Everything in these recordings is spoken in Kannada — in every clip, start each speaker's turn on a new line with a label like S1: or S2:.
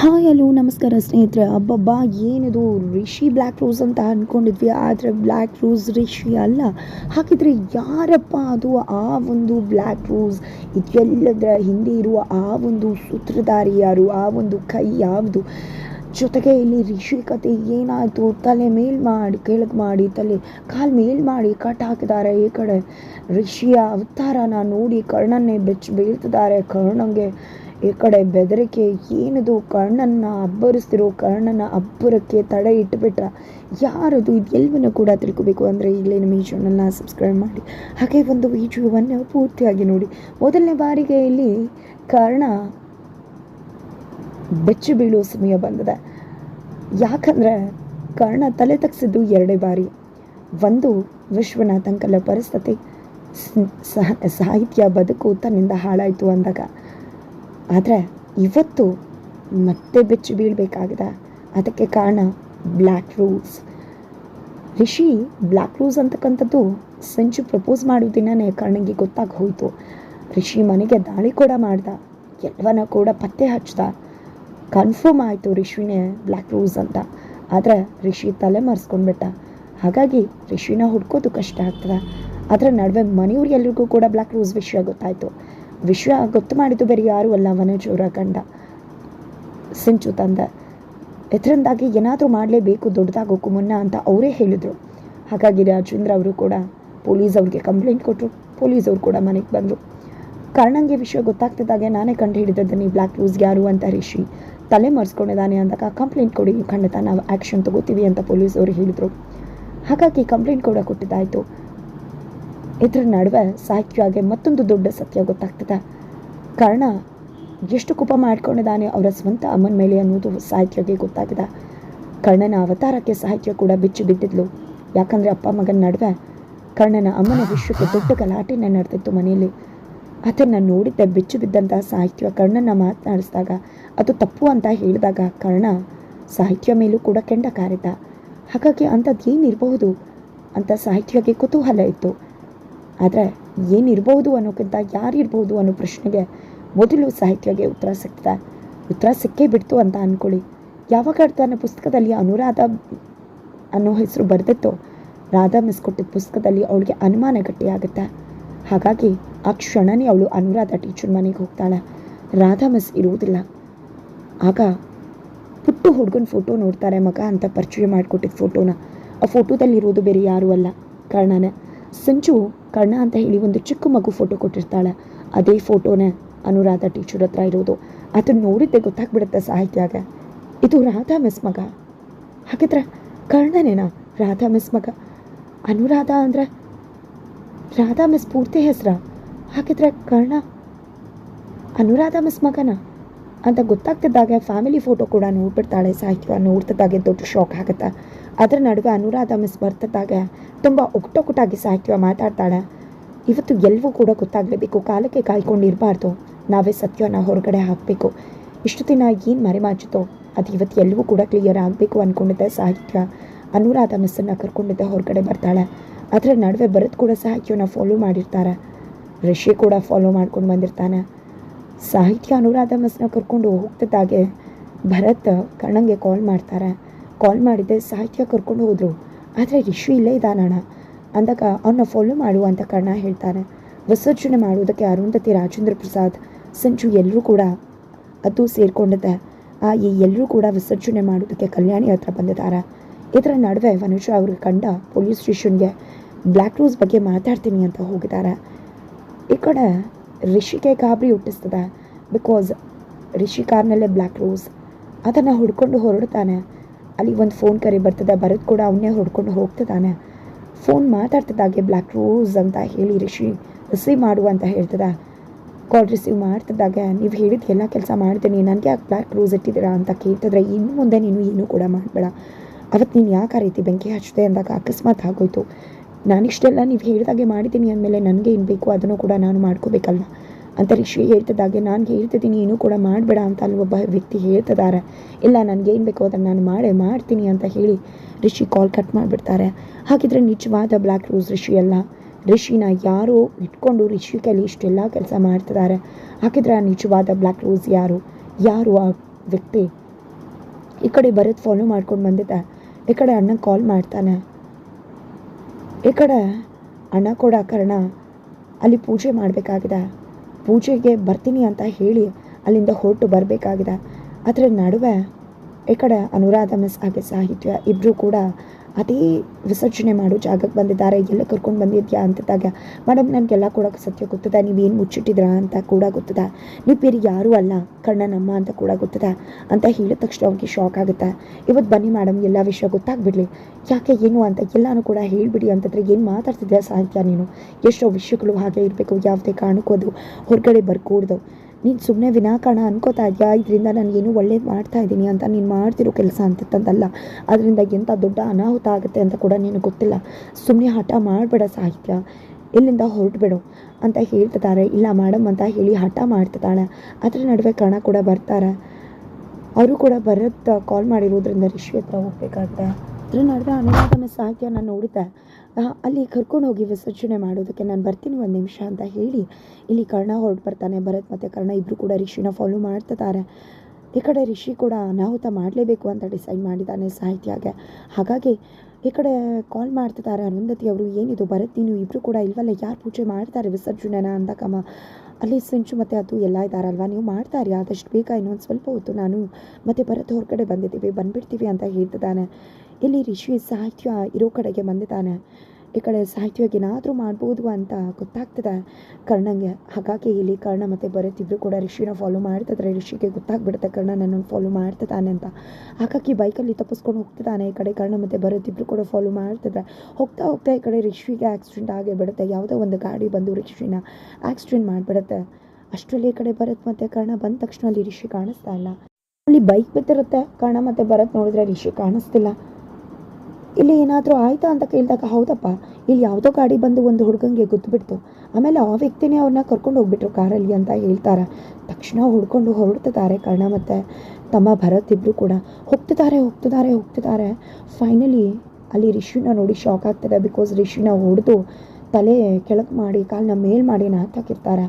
S1: ಹಾಯ್ ಹಲೋ ನಮಸ್ಕಾರ ಸ್ನೇಹಿತರೆ. ಅಬ್ಬಬ್ಬ, ಏನಿದು? ರಿಷಿ ಬ್ಲ್ಯಾಕ್ ರೋಸ್ ಅಂತ ಅಂದ್ಕೊಂಡಿದ್ವಿ ಆದರೆ ಬ್ಲ್ಯಾಕ್ ರೋಸ್ ರಿಷಿ ಅಲ್ಲ. ಹಾಗಿದ್ರೆ ಯಾರಪ್ಪ ಅದು? ಆ ಒಂದು ಬ್ಲ್ಯಾಕ್ ರೋಸ್ ಇದೆಲ್ಲದರ ಹಿಂದೆ ಇರುವ ಆ ಒಂದು ಸೂತ್ರಧಾರಿ ಯಾರು? ಆ ಒಂದು ಕೈ ಯಾವುದು? ಜೊತೆಗೆ ಇಲ್ಲಿ ರಿಷಿ ಕತೆ ಏನಾಯಿತು? ತಲೆ ಮೇಲ್ ಮಾಡಿ, ಕೆಳಗೆ ಮಾಡಿ, ತಲೆ ಕಾಲು ಮೇಲ್ ಮಾಡಿ ಕಟ್ ಹಾಕಿದ್ದಾರೆ ಈ ಕಡೆ. ರಿಷಿಯ ಅವತಾರನ ನೋಡಿ ಕರ್ಣನ್ನೇ ಬೆಚ್ಚ ಬೀಳ್ತಿದ್ದಾರೆ. ಕರ್ಣಂಗೆ ಈ ಕಡೆ ಬೆದರಿಕೆ, ಏನದು ಕರ್ಣನ್ನ ಅಬ್ಬರಿಸ್ತಿರೋ? ಕರ್ಣನ ಅಬ್ಬರಕ್ಕೆ ತಡೆ ಇಟ್ಬಿಟ್ರ? ಯಾರದು? ಇದು ಕೂಡ ತಿಳ್ಕೊಬೇಕು. ಅಂದರೆ ಇಲ್ಲೇ ನಮ್ಮ ಈ ಚಾನಲ್ನ ಸಬ್ಸ್ಕ್ರೈಬ್ ಮಾಡಿ. ಹಾಗೆ ಒಂದು ವಿಡಿಯೋವನ್ನು ಪೂರ್ತಿಯಾಗಿ ನೋಡಿ. ಮೊದಲನೇ ಬಾರಿಗೆ ಇಲ್ಲಿ ಕರ್ಣ ಬೆಚ್ಚಿ ಬೀಳುವ ಸಮಯ ಬಂದಿದೆ. ಯಾಕಂದರೆ ಕರ್ಣ ತಲೆ ತಗ್ಸಿದ್ದು ಎರಡೇ ಬಾರಿ. ಒಂದು ವಿಶ್ವನಾಥಂಕಲ ಪರಿಸ್ಥಿತಿ ಸಾಹಿತ್ಯ ಬದುಕು ತನ್ನಿಂದ ಹಾಳಾಯಿತು ಅಂದಾಗ. ಆದರೆ ಇವತ್ತು ಮತ್ತೆ ಬೆಚ್ಚಿ ಬೀಳಬೇಕಾಗಿದೆ. ಅದಕ್ಕೆ ಕಾರಣ black rose Rishi black rose ಅಂತಕ್ಕಂಥದ್ದು ಸಂಚು ಪ್ರಪೋಸ್ ಮಾಡೋ ದಿನನೇ ಕಾರಣಿಗೆ ಗೊತ್ತಾಗಿ ಹೋಯಿತು ರಿಷಿ ಮನೆಗೆ ದಾಳಿ ಕೂಡ ಮಾಡ್ದ, ಎಲ್ಲವನ್ನ ಕೂಡ ಪತ್ತೆ ಹಚ್ದ. ಕನ್ಫರ್ಮ್ ಆಯಿತು ರಿಷಿನೇ ಬ್ಲ್ಯಾಕ್ ರೂಸ್ ಅಂತ. ಆದರೆ ರಿಷಿ ತಲೆ ಮರೆಸ್ಕೊಂಡ್ಬಿಟ್ಟ. ಹಾಗಾಗಿ ರಿಷಿನ ಹುಡ್ಕೋದು ಕಷ್ಟ ಆಗ್ತದೆ. ಅದರ ನಡುವೆ ಮನೆಯವ್ರು ಎಲ್ರಿಗೂ ಕೂಡ ಬ್ಲ್ಯಾಕ್ ರೂಸ್ ವಿಷಯ ಗೊತ್ತಾಯಿತು. ವಿಷಯ ಗೊತ್ತು ಮಾಡಿದ್ದು ಬೇರೆ ಯಾರೂ ಅಲ್ಲ ವನಜೋರ ಗಂಡ. ಸಿಂಚು ತಂದ. ಇದರಿಂದಾಗಿ ಏನಾದರೂ ಮಾಡಲೇಬೇಕು ದೊಡ್ಡದಾಗೋಕ್ಕೂ ಮುನ್ನ ಅಂತ ಅವರೇ ಹೇಳಿದರು. ಹಾಗಾಗಿ ರಾಜೇಂದ್ರ ಅವರು ಕೂಡ ಪೊಲೀಸ್ ಅವ್ರಿಗೆ ಕಂಪ್ಲೇಂಟ್ ಕೊಟ್ಟರು ಪೊಲೀಸ್ ಅವರು ಕೂಡ ಮನೆಗೆ ಬಂದರು. ಕರ್ಣಂಗೆ ವಿಷಯ ಗೊತ್ತಾಗ್ತಿದ್ದಾಗೆ ನಾನೇ ಕಂಡು ಹಿಡಿದಿದ್ದೀನಿ ಬ್ಲ್ಯಾಕ್ ಲೂಸ್ ಯಾರು ಅಂತ ರಿಷಿ. ತಲೆ ಮರೆಸ್ಕೊಂಡಿದ್ದಾನೆ ಅಂದಾಗ ಕಂಪ್ಲೇಂಟ್ ಕೊಡಿ, ಖಂಡಿತ ನಾವು ಆ್ಯಕ್ಷನ್ ತಗೋತೀವಿ ಅಂತ ಪೊಲೀಸ್ ಅವರು ಹೇಳಿದರು. ಹಾಗಾಗಿ ಕಂಪ್ಲೇಂಟ್ ಕೂಡ ಕೊಟ್ಟಿದ್ದಾಯಿತು. ಇದ್ರ ನಡುವೆ ಸಾಹಿತ್ಯಗೆ ಮತ್ತೊಂದು ದೊಡ್ಡ ಸತ್ಯ ಗೊತ್ತಾಗ್ತದೆ. ಕರ್ಣ ಎಷ್ಟು ಕೋಪ ಮಾಡ್ಕೊಂಡಿದ್ದಾನೆ ಅವರ ಸ್ವಂತ ಅಮ್ಮನ ಮೇಲೆ ಅನ್ನೋದು ಸಾಹಿತ್ಯಗೆ ಗೊತ್ತಾಗಿದೆ. ಕರ್ಣನ ಅವತಾರಕ್ಕೆ ಸಾಹಿತ್ಯ ಕೂಡ ಬಿಚ್ಚು ಬಿಟ್ಟಿದ್ಲು. ಯಾಕಂದರೆ ಅಪ್ಪ ಮಗನ ನಡುವೆ ಕರ್ಣನ ಅಮ್ಮನ ವಿಶ್ವಕ್ಕೆ ದೊಡ್ಡ ಗಲಾಟೆನೇ ನಡೆದಿತ್ತು ಮನೆಯಲ್ಲಿ. ಅದನ್ನು ನೋಡಿದ್ದೆ ಬಿಚ್ಚು ಬಿದ್ದಂಥ ಸಾಹಿತ್ಯ ಕರ್ಣನ ಮಾತನಾಡಿಸಿದಾಗ, ಅದು ತಪ್ಪು ಅಂತ ಹೇಳಿದಾಗ ಕರ್ಣ ಸಾಹಿತ್ಯ ಮೇಲೂ ಕೂಡ ಕೆಂಡ ಕಾರಿದ ಹಾಗಾಗಿ ಅಂಥದ್ದು ಏನಿರಬಹುದು ಅಂತ ಸಾಹಿತ್ಯಕ್ಕೆ ಕುತೂಹಲ ಇತ್ತು. ಆದರೆ ಏನಿರ್ಬೋದು ಅನ್ನೋಕ್ಕಿಂತ ಯಾರಿರ್ಬೋದು ಅನ್ನೋ ಪ್ರಶ್ನೆಗೆ ಮೊದಲು ಸಾಹಿತ್ಯಗೆ ಉತ್ತರ ಸಿಗ್ತದೆ. ಉತ್ತರ ಸಿಕ್ಕೇ ಬಿಡ್ತು ಅಂತ ಅಂದ್ಕೊಳ್ಳಿ ಯಾವಾಗ ತನ್ನ ಪುಸ್ತಕದಲ್ಲಿ ಅನುರಾಧ ಅನ್ನೋ ಹೆಸರು ಬರೆದಿತ್ತೋ, ರಾಧಾ ಮಿಸ್ ಕೊಟ್ಟಿದ್ದ ಪುಸ್ತಕದಲ್ಲಿ ಅವಳಿಗೆ ಅನುಮಾನ ಗಟ್ಟಿಯಾಗುತ್ತೆ. ಹಾಗಾಗಿ ಆ ಕ್ಷಣನೇ ಅವಳು ಅನುರಾಧ ಟೀಚರ್ ಮನೆಗೆ ಹೋಗ್ತಾಳೆ. ರಾಧಾ ಮಿಸ್ ಇರುವುದಿಲ್ಲ. ಆಗ ಪುಟ್ಟು ಹುಡುಗನ ಫೋಟೋ ನೋಡ್ತಾರೆ, ಮಗ ಅಂತ ಪರಿಚಯ ಮಾಡಿಕೊಟ್ಟಿದ್ದ ಫೋಟೋನ. ಆ ಫೋಟೋದಲ್ಲಿರೋದು ಬೇರೆ ಯಾರೂ ಅಲ್ಲ. ಕಾರಣನೇ ಸಂಜು ಕರ್ಣ ಅಂತ ಹೇಳಿ ಒಂದು ಚಿಕ್ಕ ಮಗು ಫೋಟೋ ಕೊಟ್ಟಿರ್ತಾಳೆ. ಅದೇ ಫೋಟೋನೇ ಅನುರಾಧ ಟೀಚರ್ ಹತ್ರ ಇರೋದು. ಅದನ್ನ ನೋಡಿದ್ದೆ ಗೊತ್ತಾಗ್ಬಿಡುತ್ತೆ ಸಾಹಿತ್ಯಾಗ. ಇದು ರಾಧಾ ಮಿಸ್ ಮಗ. ಹಾಗಿದ್ರೆ ಕರ್ಣನೇನಾ? ರಾಧಾ ಮಿಸ್ ಮಗ. ಅನುರಾಧ ಅಂದರೆ ರಾಧಾ ಮಿಸ್ ಪೂರ್ತಿ ಹೆಸರ? ಹಾಗಿದ್ರೆ ಕರ್ಣ ಅನುರಾಧ ಮಿಸ್ ಮಗನ? ಅಂತ ಗೊತ್ತಾಗ್ತಿದ್ದಾಗ ಫ್ಯಾಮಿಲಿ ಫೋಟೋ ಕೂಡ ನೋಡ್ಬಿಡ್ತಾಳೆ ಸಾಹಿತ್ಯ, ನೋಡ್ತಿದ್ದಾಗೆ ದೊಡ್ಡ ಶಾಕ್ ಆಗುತ್ತೆ. ಅದರ ನಡುವೆ ಅನುರಾಧ ಮಿಸ್ ಬರ್ತದಾಗ ತುಂಬ ಒಕ್ಟೊಕುಟಾಗಿ ಸಾಹಿತ್ಯ ಮಾತಾಡ್ತಾಳೆ. ಇವತ್ತು ಎಲ್ಲವೂ ಕೂಡ ಗೊತ್ತಾಗಲೇಬೇಕು, ಕಾಲಕ್ಕೆ ಕಾಯ್ಕೊಂಡಿರಬಾರ್ದು. ನಾವೇ ಸತ್ಯನ ಹೊರಗಡೆ ಹಾಕಬೇಕು. ಇಷ್ಟು ದಿನ ಏನು ಮರೆಮಾಚಿತೋ ಅದು ಇವತ್ತು ಎಲ್ಲವೂ ಕೂಡ ಕ್ಲಿಯರ್ ಆಗಬೇಕು ಅಂದ್ಕೊಂಡಿದ್ದೆ ಸಾಹಿತ್ಯ. ಅನುರಾಧ ಮಿಸ್ಸನ್ನು ಕರ್ಕೊಂಡಿದ್ದೆ ಹೊರಗಡೆ ಬರ್ತಾಳೆ. ಅದರ ನಡುವೆ ಭರತ್ ಕೂಡ ಸಾಹಿತ್ಯನ ಫಾಲೋ ಮಾಡಿರ್ತಾರೆ. ರಿಷಿ ಕೂಡ ಫಾಲೋ ಮಾಡ್ಕೊಂಡು ಬಂದಿರ್ತಾನೆ. ಸಾಹಿತ್ಯ ಅನುರಾಧ ಮಿಸ್ನ ಕರ್ಕೊಂಡು ಹೋಗ್ತಿದ್ದಾಗೆ ಭರತ್ ಕಣ್ಣಂಗೆ ಕಾಲ್ ಮಾಡ್ತಾರೆ. ಕಾಲ್ ಮಾಡಿದ್ದೆ, ಸಾಹಿತ್ಯ ಕರ್ಕೊಂಡು ಹೋದರು. ಆದರೆ ರಿಷಿ ಇಲ್ಲೇ ಇದ್ದಾನಣ್ಣ ಅಂದಾಗ ಅವನ್ನ ಫಾಲೋ ಮಾಡು ಅಂತ ಕರ್ಣ ಹೇಳ್ತಾನೆ. ವಿಸರ್ಜನೆ ಮಾಡುವುದಕ್ಕೆ ಅರುಂಧತಿ ರಾಜೇಂದ್ರ ಪ್ರಸಾದ್ ಸಂಚು ಎಲ್ಲರೂ ಕೂಡ ಅದು ಸೇರಿಕೊಂಡಿದ್ದೆ. ಆ ಈ ಎಲ್ಲರೂ ಕೂಡ ವಿಸರ್ಜನೆ ಮಾಡೋದಕ್ಕೆ ಕಲ್ಯಾಣಿ ಹತ್ರ ಬಂದಿದ್ದಾರೆ ಇದರ ನಡುವೆ ವನುಷ ಅವ್ರಿಗೆ ಕಂಡ ಪೊಲೀಸ್ ಸ್ಟೇಷನ್ಗೆ ಬ್ಲ್ಯಾಕ್ ರೋಸ್ ಬಗ್ಗೆ ಮಾತಾಡ್ತೀನಿ ಅಂತ ಹೋಗಿದ್ದಾರೆ ಈ ಕಡೆ ರಿಷಿಕೆ ಗಾಬರಿ ಹುಟ್ಟಿಸ್ತದೆ. ಬಿಕಾಸ್ ರಿಷಿ ಕಾರ್ನಲ್ಲೇ ಬ್ಲ್ಯಾಕ್ ರೋಸ್ ಅದನ್ನು ಹುಡ್ಕೊಂಡು ಹೊರಡ್ತಾನೆ. ಅಲ್ಲಿ ಒಂದು ಫೋನ್ ಕರೆ ಬರ್ತದೆ ಬರೋದು ಕೂಡ ಅವನ್ನೇ ಹೊಡ್ಕೊಂಡು ಹೋಗ್ತದಾನೆ. ಫೋನ್ ಮಾತಾಡ್ತದಾಗೆ ಬ್ಲ್ಯಾಕ್ ರೋಸ್ ಅಂತ ಹೇಳಿ ರಿಷಿ, ರಿಸೀವ್ ಮಾಡು ಅಂತ ಹೇಳ್ತದ. ಕಾಲ್ ರಿಸೀವ್ ಮಾಡ್ತಿದ್ದಾಗ ನೀವು ಹೇಳಿದ ಎಲ್ಲ ಕೆಲಸ ಮಾಡ್ತೀನಿ, ನನಗೆ ಯಾಕೆ ಬ್ಲ್ಯಾಕ್ ರೋಸ್ ಇಟ್ಟಿದ್ದೀರಾ ಅಂತ ಕೇಳ್ತಿದ್ರೆ, ಇನ್ನು ಮುಂದೆ ನೀನು ಏನು ಕೂಡ ಮಾಡಬೇಡ. ಅವತ್ತು ನೀನು ಯಾಕೆ ಆ ರೀತಿ ಬೆಂಕಿ ಹಚ್ಚಿದೆ ಅಂದಾಗ ಅಕಸ್ಮಾತ್ ಆಗೋಯ್ತು. ನಾನಿಷ್ಟೆಲ್ಲ ನೀವು ಹೇಳಿದಾಗೆ ಮಾಡಿದ್ದೀನಿ ಅಂದಮೇಲೆ ನನಗೆ ಏನು ಬೇಕು, ಅದನ್ನು ಕೂಡ ನಾನು ಮಾಡ್ಕೋಬೇಕಲ್ವ? ಅಂತ ರಿಷಿ ಹೇಳ್ತಿದ್ದಾಗೆ ನಾನು ಹೇಳ್ತಿದ್ದೀನಿ, ಏನು ಕೂಡ ಮಾಡಬೇಡ ಅಂತ ಅಲ್ಲಿ ಒಬ್ಬ ವ್ಯಕ್ತಿ ಹೇಳ್ತಿದ್ದಾರೆ ಇಲ್ಲ ನನಗೇನು ಬೇಕೋ ಅದನ್ನು ನಾನು ಮಾಡೇ, ಮಾಡ್ತೀನಿ ಅಂತ ಹೇಳಿ ರಿಷಿ ಕಾಲ್ ಕಟ್ ಮಾಡಿಬಿಡ್ತಾರೆ. ಹಾಗಿದ್ರೆ ನಿಜವಾದ ಬ್ಲ್ಯಾಕ್ ರೋಸ್ ರಿಷಿ ಅಲ್ಲ. ರಿಷಿನ ಯಾರೋ ಇಟ್ಕೊಂಡು ರಿಷಿ ಕೈಲಿ ಇಷ್ಟೆಲ್ಲ ಕೆಲಸ ಮಾಡ್ತಿದ್ದಾರೆ ಹಾಗಿದ್ರೆ ಆ ನಿಜವಾದ ಬ್ಲ್ಯಾಕ್ ರೋಸ್ ಯಾರು? ಯಾರು ಆ ವ್ಯಕ್ತಿ? ಈ ಕಡೆ ಭರತ್ ಫಾಲೋ ಮಾಡ್ಕೊಂಡು ಬಂದಿದ್ದೆ. ಈ ಕಡೆ ಅಣ್ಣ ಕಾಲ್ ಮಾಡ್ತಾನೆ. ಈ ಕಡೆ ಅಣ್ಣ ಕೊಡೋ ಕಾರಣ ಅಲ್ಲಿ ಪೂಜೆ ಮಾಡಬೇಕಾಗಿದೆ. ಪೂಜೆಗೆ ಬರ್ತೀನಿ ಅಂತ ಹೇಳಿ ಅಲ್ಲಿಂದ ಹೊರಟು ಬರಬೇಕಾಗಿದೆ. ಅದರ ನಡುವೆ ಈ ಕಡೆ ಅನುರಾಧ, ಮಿಸ್ ಹಾಗೆ ಸಾಹಿತ್ಯ ಇಬ್ಬರೂ ಕೂಡ ಅದೇ ವಿಸರ್ಜನೆ ಮಾಡೋ ಜಾಗಕ್ಕೆ ಬಂದಿದ್ದಾರೆ, ಎಲ್ಲ ಕರ್ಕೊಂಡು ಬಂದಿದ್ಯಾ ಅಂತಿದ್ದಾಗ ಮೇಡಮ್, ನನಗೆಲ್ಲ ಕೂಡ ಸತ್ಯ ಗೊತ್ತದ? ನೀವೇನು ಮುಚ್ಚಿಟ್ಟಿದ್ರಾ ಅಂತ ಕೂಡ ಗೊತ್ತದ. ನೀವು ಬೇರೆ ಯಾರೂ ಅಲ್ಲ ಕಣ್ಣನಮ್ಮ ಅಂತ ಕೂಡ ಗೊತ್ತದ ಅಂತ ಹೇಳಿದ ತಕ್ಷಣ ಅವ್ರಿಗೆ ಶಾಕ್ ಆಗುತ್ತೆ. ಇವತ್ತು ಬನ್ನಿ ಮೇಡಮ್, ಎಲ್ಲ ವಿಷಯ ಗೊತ್ತಾಗ್ಬಿಡ್ಲಿ. ಯಾಕೆ, ಏನು ಅಂತ ಎಲ್ಲನೂ ಕೂಡ ಹೇಳಿಬಿಡಿ ಅಂತಂದರೆ ಏನು ಮಾತಾಡ್ತಿದ್ದೆ ಸಾಹಿತ್ಯ ನೀನು? ಎಷ್ಟೋ ವಿಷಯಗಳು ಹಾಗೆ ಇರಬೇಕು, ಯಾವುದೇ ಕಾಣಕೋದು ಹೊರಗಡೆ ಬರ್ಕೂಡ್ದು. ನೀನು ಸುಮ್ಮನೆ ವಿನಾಕಾರಣ ಅನ್ಕೋತಾ ಇದೆಯಾ? ಇದರಿಂದ ನಾನು ಏನು ಒಳ್ಳೇದು ಮಾಡ್ತಾ ಇದ್ದೀನಿ ಅಂತ ನೀನು ಮಾಡ್ತಿರೋ ಕೆಲಸ ಅಂತಂದಲ್ಲ ಅದರಿಂದ ಎಂಥ ದೊಡ್ಡ ಅನಾಹುತ ಆಗುತ್ತೆ ಅಂತ ಕೂಡ ನಿನಗೆ ಗೊತ್ತಿಲ್ಲ. ಸುಮ್ಮನೆ ಹಠ ಮಾಡಬೇಡ ಸಾಹಿತ್ಯ. ಇಲ್ಲಿಂದ ಹೊರಟುಬಿಡು ಅಂತ ಹೇಳ್ತಿದ್ದಾರೆ. ಇಲ್ಲ ಮೇಡಮ್ ಅಂತ ಹೇಳಿ ಹಠ ಮಾಡ್ತಿದ್ದಾಳೆ. ಅದರ ನಡುವೆ ಕಣ ಕೂಡ ಬರ್ತಾರೆ. ಅವರು ಕೂಡ ಭರತ್ ಕಾಲ್ ಮಾಡಿರೋದ್ರಿಂದ ರಿಷಿ ಹತ್ರ ಹೋಗ್ಬೇಕಾಗುತ್ತೆ. ಅದ್ರ ನಡುವೆ ಅನುರಾಧನ ಸಾಹಿತ್ಯ ನಾನು ನೋಡಿದ್ದೆ. ಆ, ಅಲ್ಲಿ ಕರ್ಕೊಂಡು ಹೋಗಿ ವಿಸರ್ಜನೆ ಮಾಡೋದಕ್ಕೆ ನಾನು ಬರ್ತೀನಿ ಒಂದು ನಿಮಿಷ ಅಂತ ಹೇಳಿ ಇಲ್ಲಿ ಕರ್ಣ ಹೊರಟು ಬರ್ತಾನೆ, ಭರತ್ ಮತ್ತು ಕರ್ಣ ಇಬ್ಬರು ಕೂಡ ರಿಷಿನ ಫಾಲೋ ಮಾಡ್ತಿದ್ದಾರೆ. ಈ ಕಡೆ ರಿಷಿ ಕೂಡ ಅನಾಹುತ ಮಾಡಲೇಬೇಕು ಅಂತ ಡಿಸೈಡ್ ಮಾಡಿದ್ದಾನೆ ಸಾಹಿತ್ಯಾಗೆ. ಹಾಗಾಗಿ ಈ ಕಡೆ ಕಾಲ್ ಮಾಡ್ತಿದ್ದಾರೆ ಅರುಂಧತಿ ಅವರು, ಏನಿದು ಭರತ್ ನೀನು ಇಬ್ಬರು ಕೂಡ ಇಲ್ವಲ್ಲ, ಯಾರು ಪೂಜೆ ಮಾಡ್ತಾರೆ ವಿಸರ್ಜನೆನ ಅಂದಕಮ್ಮ ಅಲ್ಲಿ ಸಿಂಚು ಮತ್ತು ಅದು ಎಲ್ಲ ಇದ್ದಾರಲ್ವ, ನೀವು ಮಾಡ್ತಾರೆ ಆದಷ್ಟು ಬೇಗ ಇನ್ನೊಂದು ಸ್ವಲ್ಪ ಹೊತ್ತು ನಾನು ಮತ್ತೆ ಭರತ್ ಹೊರಗಡೆ ಬಂದಿದ್ದೀವಿ, ಬಂದ್ಬಿಡ್ತೀವಿ ಅಂತ ಹೇಳ್ತಿದ್ದಾನೆ. ಇಲ್ಲಿ ರಿಷಿ ಸಾಹಿತ್ಯ ಇರೋ ಕಡೆಗೆ ಬಂದಿದ್ದಾನೆ, ಈ ಕಡೆ ಸಾಹಿತ್ಯವಾಗಿ ಏನಾದರೂ ಮಾಡ್ಬೋದು ಅಂತ ಗೊತ್ತಾಗ್ತದೆ. ಕರ್ಣಂಗೆ ಹಾಗಾಗಿ ಇಲ್ಲಿ ಕರ್ಣ ಮತ್ತು ಬರೀತಿದ್ರು ಕೂಡ ರಿಷಿನ ಫಾಲೋ ಮಾಡ್ತಿದ್ರೆ. ರಿಷಿಗೆ ಗೊತ್ತಾಗ್ಬಿಡುತ್ತೆ ಕರ್ಣ ನನ್ನನ್ನು ಫಾಲೋ ಮಾಡ್ತಿದ್ದಾನೆ ಅಂತ. ಹಾಗಾಗಿ ಬೈಕಲ್ಲಿ ತಪ್ಪಿಸ್ಕೊಂಡು ಹೋಗ್ತಿದ್ದಾನೆ. ಈ ಕಡೆ ಕರ್ಣ ಮತ್ತು ಬರೀತಿದ್ರು ಕೂಡ ಫಾಲೋ ಮಾಡ್ತಿದ್ರೆ. ಹೋಗ್ತಾ ಹೋಗ್ತಾ ಈ ಕಡೆ ರಿಷಿಗೆ ಆಕ್ಸಿಡೆಂಟ್ ಆಗೇ ಬಿಡುತ್ತೆ ಯಾವುದೋ ಒಂದು ಗಾಡಿ ಬಂದು ರಿಷಿನ ಆಕ್ಸಿಡೆಂಟ್ ಮಾಡಿಬಿಡುತ್ತೆ. ಅಷ್ಟರಲ್ಲಿ ಈ ಕಡೆ ಭರತ್ ಮತ್ತು ಕರ್ಣ ಬಂದ ತಕ್ಷಣ ಅಲ್ಲಿ ರಿಷಿ ಕಾಣಿಸ್ತಾ ಇಲ್ಲ. ಅಲ್ಲಿ ಬೈಕ್ ಬಿದ್ದಿರುತ್ತೆ. ಕರ್ಣ ಮತ್ತು ಭರತ್ ನೋಡಿದ್ರೆ ರಿಷಿ ಕಾಣಿಸ್ತಿಲ್ಲ. ಇಲ್ಲಿ ಏನಾದರೂ ಆಯ್ತಾ ಅಂತ ಕೇಳಿದಾಗ, ಹೌದಪ್ಪ, ಇಲ್ಲಿ ಯಾವುದೋ ಗಾಡಿ ಬಂದು ಒಂದು ಹುಡುಗಂಗೆ ಗೊತ್ತುಬಿಡ್ತು ಆಮೇಲೆ ಆ ವ್ಯಕ್ತಿನೇ ಅವ್ರನ್ನ ಕರ್ಕೊಂಡು ಹೋಗ್ಬಿಟ್ರು ಕಾರಲ್ಲಿ ಅಂತ ಹೇಳ್ತಾರೆ. ತಕ್ಷಣ ಹುಡ್ಕೊಂಡು ಹೊರಡ್ತಿದ್ದಾರೆ ಕರ್ಣ ಮತ್ತು ತಮ್ಮ ಭರತ್ ಇಬ್ಬರು ಕೂಡ. ಹೋಗ್ತಿದ್ದಾರೆ ಹೋಗ್ತಿದ್ದಾರೆ ಹೋಗ್ತಿದ್ದಾರೆ. ಫೈನಲಿ ಅಲ್ಲಿ ರಿಷಿನ ನೋಡಿ ಶಾಕ್ ಆಗ್ತದೆ ಬಿಕಾಸ್ ರಿಷಿನ ಹೊಡೆದು ತಲೆ ಕೆಳಗೆ ಮಾಡಿ ಕಾಲನ್ನ ಮೇಲ್ ಮಾಡಿ ನಾತಾಕಿರ್ತಾರೆ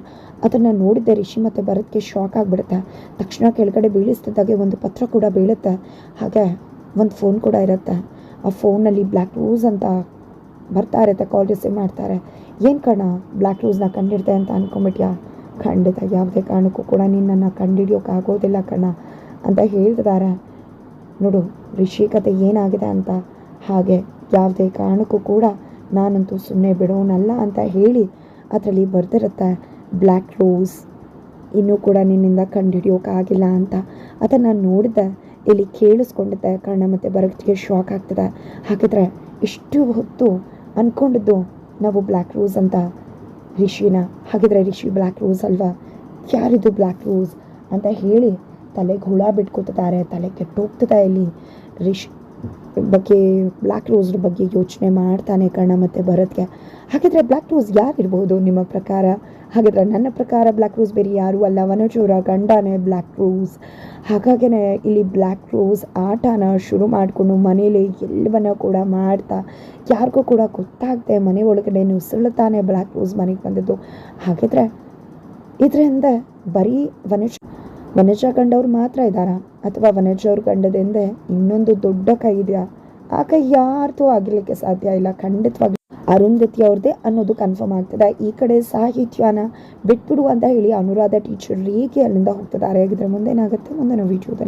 S1: ಅದನ್ನು ನೋಡಿದ್ದೆ ರಿಷಿ ಮತ್ತು ಭರತ್ಗೆ ಶಾಕ್ ಆಗಿಬಿಡುತ್ತೆ. ತಕ್ಷಣ ಕೆಳಗಡೆ ಬೀಳಿಸ್ತಿದ್ದಾಗೆ ಒಂದು ಪತ್ರ ಕೂಡ ಬೀಳುತ್ತೆ. ಹಾಗೆ ಒಂದು ಫೋನ್ ಕೂಡ ಇರುತ್ತೆ. ಆ ಫೋನಲ್ಲಿ ಬ್ಲ್ಯಾಕ್ ರೋಸ್ ಅಂತ ಬರ್ತಾ ಇರುತ್ತೆ ಕಾಲ್ ರಿಸೀವ್ ಮಾಡ್ತಾರೆ. ಏನು ಕಣ, ಬ್ಲ್ಯಾಕ್ ರೋಸ್ನ ಕಂಡಿಡ್ತೆ ಅಂತ ಅನ್ಕೊಂಬಿಟ್ಯಾ? ಖಂಡಿತ ಯಾವುದೇ ಕಾರಣಕ್ಕೂ ಕೂಡ ನಿನ್ನನ್ನು ಕಂಡಿಡಿಯೋಕ್ಕಾಗೋದಿಲ್ಲ ಕಣ ಅಂತ ಹೇಳ್ತಿದ್ದಾರೆ. ನೋಡು ರಿಷಿ ಕತೆ ಏನಾಗಿದೆ ಅಂತ? ಹಾಗೆ ಯಾವುದೇ ಕಾರಣಕ್ಕೂ ಕೂಡ ನಾನಂತೂ ಸುಮ್ಮನೆ ಬಿಡೋನಲ್ಲ ಅಂತ ಹೇಳಿ ಅದರಲ್ಲಿ ಬರ್ದಿರುತ್ತೆ ಬ್ಲ್ಯಾಕ್ ರೋಸ್. ಇನ್ನೂ ಕೂಡ ನಿನ್ನಿಂದ ಕಂಡುಹಿಡಿಯೋಕ್ಕಾಗಿಲ್ಲ ಅಂತ. ಅದನ್ನು ನೋಡಿದ್ದೆ. ಇಲ್ಲಿ ಕೇಳಿಸ್ಕೊಂಡಿದ್ದೆ ಕಾರಣ ಮತ್ತು ಭರತ್ಗೆ ಶಾಕ್ ಆಗ್ತದೆ. ಹಾಗಿದ್ರೆ ಇಷ್ಟು ಹೊತ್ತು ಅಂದ್ಕೊಂಡಿದ್ದು ನಾವು ಬ್ಲ್ಯಾಕ್ ರೋಸ್ ಅಂತ ರಿಷಿನ. ಹಾಗಿದ್ರೆ ರಿಷಿ ಬ್ಲ್ಯಾಕ್ ರೋಸ್ ಅಲ್ವಾ? ಯಾರಿದು ಬ್ಲ್ಯಾಕ್ ರೋಸ್ ಅಂತ ಹೇಳಿ ತಲೆಗೆ ಹುಳ ಬಿಟ್ಕೊತಿದ್ದಾರೆ. ತಲೆ ಕೆಟ್ಟೋಗ್ತದೆ ಇಲ್ಲಿ ರಿಷ್ ಬಗ್ಗೆ ಬ್ಲ್ಯಾಕ್ ರೋಸ್ ಬಗ್ಗೆ ಯೋಚನೆ ಮಾಡ್ತಾನೆ ಕರ್ಣ ಮತ್ತು ಭರತ್ಗೆ. ಹಾಗಿದ್ರೆ ಬ್ಲ್ಯಾಕ್ ರೋಸ್ ಯಾರಿರ್ಬೋದು ನಿಮ್ಮ ಪ್ರಕಾರ? ಹಾಗಿದ್ರೆ ನನ್ನ ಪ್ರಕಾರ ಬ್ಲ್ಯಾಕ್ ರೋಸ್ ಬೇರೆ ಯಾರೂ ಅಲ್ಲ. ವನಚೂರ ಗಂಡನೇ ಬ್ಲ್ಯಾಕ್ ರೋಸ್ ಹಾಗಾಗೇ ಇಲ್ಲಿ ಬ್ಲ್ಯಾಕ್ ರೋಸ್ ಆಟನ ಶುರು ಮಾಡಿಕೊಂಡು ಮನೇಲಿ ಎಲ್ಲವನ್ನ ಕೂಡ ಮಾಡ್ತಾ, ಯಾರಿಗೂ ಕೂಡ ಗೊತ್ತಾಗದೆ ಮನೆ ಒಳಗಡೆ ನುಸುಳುತ್ತಾನೆ ಬ್ಲ್ಯಾಕ್ ರೋಸ್ ಮನೆಗೆ ಬಂದಿದ್ದು. ಹಾಗಿದ್ರೆ ಇದರಿಂದ ಬರೀ ವನಜ ವನಜ ಕಂಡವ್ರು ಮಾತ್ರ ಇದ್ದಾರಾ? ಅಥವಾ ವನಜ ಅವ್ರು ಕಂಡದೆಂದೆ ಇನ್ನೊಂದು ದೊಡ್ಡ ಕೈ ಇದೆಯಾ? ಆ ಕೈ ಯಾರ್ದು ಆಗಿರ್ಲಿಕ್ಕೆ ಸಾಧ್ಯ ಇಲ್ಲ ಖಂಡಿತವಾಗಿ ಅರುಂಧತಿ ಅವ್ರದ್ದೇ ಅನ್ನೋದು ಕನ್ಫರ್ಮ್ ಆಗ್ತದೆ. ಈ ಕಡೆ ಸಾಹಿತ್ಯನ ಬಿಟ್ಬಿಡು ಅಂತ ಹೇಳಿ ಅನುರಾಧ ಟೀಚರ್ ಹೇಗೆ ಅಲ್ಲಿಂದ ಹೋಗ್ತದೆ ಹಾಗಿದ್ರೆ ಮುಂದೇನಾಗುತ್ತೆ? ಮುಂದಿನ ವಿಡಿಯೋದಲ್ಲಿ